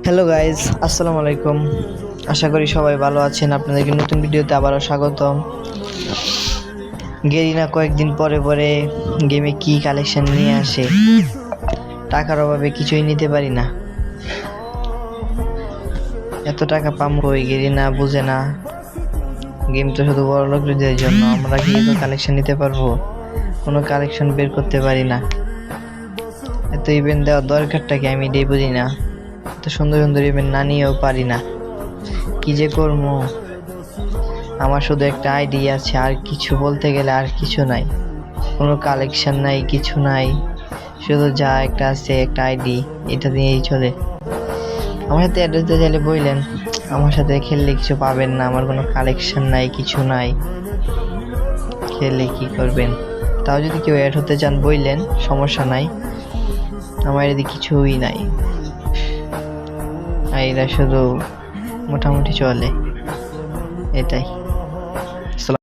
Hello guys আসসালামু আলাইকুম আশা করি সবাই ভালো আছেন। আপনাদেরকে নতুন ভিডিওতে আবারও স্বাগতম। গেরিনা কয়েকদিন পরে পরে গেমে কি কালেকশন নিয়ে আসে? টাকার অভাবে কিছুই নিতে পারি না। এত টাকা পাম কই? গেরিনা বুঝে না। গেম তো শুধু বড় লোকদের জন্য। আমরা কি কালেকশন নিতে পারব? কোনো কালেকশন বের করতে পারি না। এত ইভেন্ট দেওয়ার দরকারটা কি আমি এটাই বুঝি না। এত সুন্দর সুন্দর ইভেন্ট না নিয়েও পারি না। কি যে করব? আমার শুধু একটা আইডি আছে, আর কিছু বলতে গেলে আর কিছু নাই। কোনো কালেকশন নাই, কিছু নাই। শুধু যা একটা আছে, একটা আইডি এটা দিয়েই চলে। আমার সাথে অ্যাড্রেস দিতে চাইলে বললেন, আমার সাথে খেললে কিছু পাবেন না, আমার কোনো কালেকশন নাই, কিছু নাই। খেললে কি করবেন? তাও যদি কেউ অ্যাড হতে চান বললেন, সমস্যা নাই। আমার এদিকে কিছুই নাই। এরা শুধু মোটামুটি চলে এটাই।